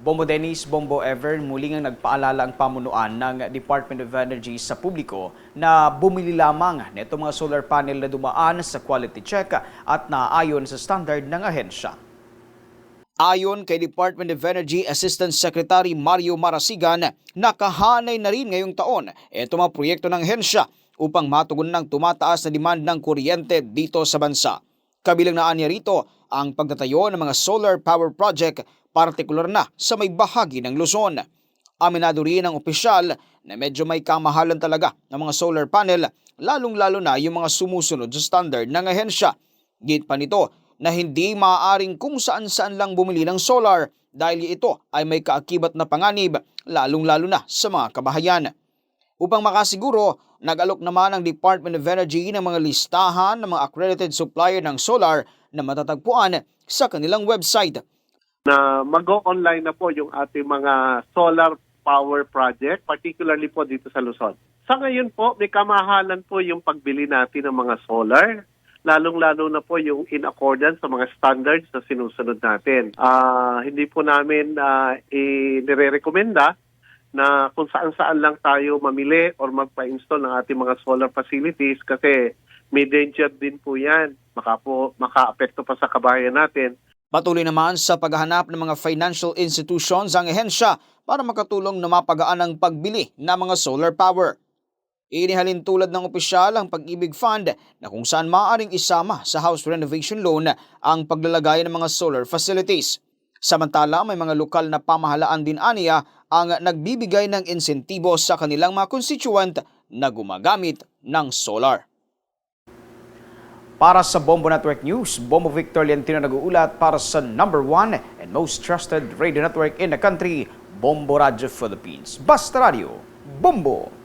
Bombo Dennis, Bombo Ever, muli nga nagpaalala ang pamunuan ng Department of Energy sa publiko na bumili lamang nito mga solar panel na dumaan sa quality check at naayon sa standard ng ahensya. Ayon kay Department of Energy Assistant Secretary Mario Marasigan, nakahanay na rin ngayong taon ito mga proyekto ng hensya upang matugon ng tumataas na demand ng kuryente dito sa bansa. Kabilang na anya rito ang pagtatayo ng mga solar power project partikular na sa may bahagi ng Luzon. Aminado rin ang opisyal na medyo may kamahalan talaga ng mga solar panel lalong-lalo na yung mga sumusunod sa standard ng ahensya. Git pa nito na hindi maaaring kung saan-saan lang bumili ng solar dahil ito ay may kaakibat na panganib lalong-lalo na sa mga kabahayan. Upang makasiguro, nag-alok naman ang Department of Energy ng mga listahan ng mga accredited supplier ng solar na matatagpuan sa kanilang website. na mag-go online na po yung ating mga solar power project, particularly po dito sa Luzon. Sa ngayon po, may kamahalan po yung pagbili natin ng mga solar, lalong-lalo na po yung in accordance sa mga standards na sinusunod natin. Ah, hindi po namin uh, i-rekomenda na kung saan-saan lang tayo mamili or magpa-install ng ating mga solar facilities kasi may danger din po yan. Maka po, maka-apekto pa sa kabayan natin Patuloy naman sa paghahanap ng mga financial institutions ang ehensya para makatulong na mapagaan ang pagbili ng mga solar power. Inihalin tulad ng opisyal ang Pag-ibig Fund na kung saan maaaring isama sa house renovation loan ang paglalagay ng mga solar facilities. Samantala, may mga lokal na pamahalaan din aniya ang nagbibigay ng insentibo sa kanilang mga constituent na gumagamit ng solar. Para sa Bombo Network News, Bombo Victor Liantino nag-uulat para sa number one and most trusted radio network in the country, Bombo Radio Philippines. Basta Radio, Bombo!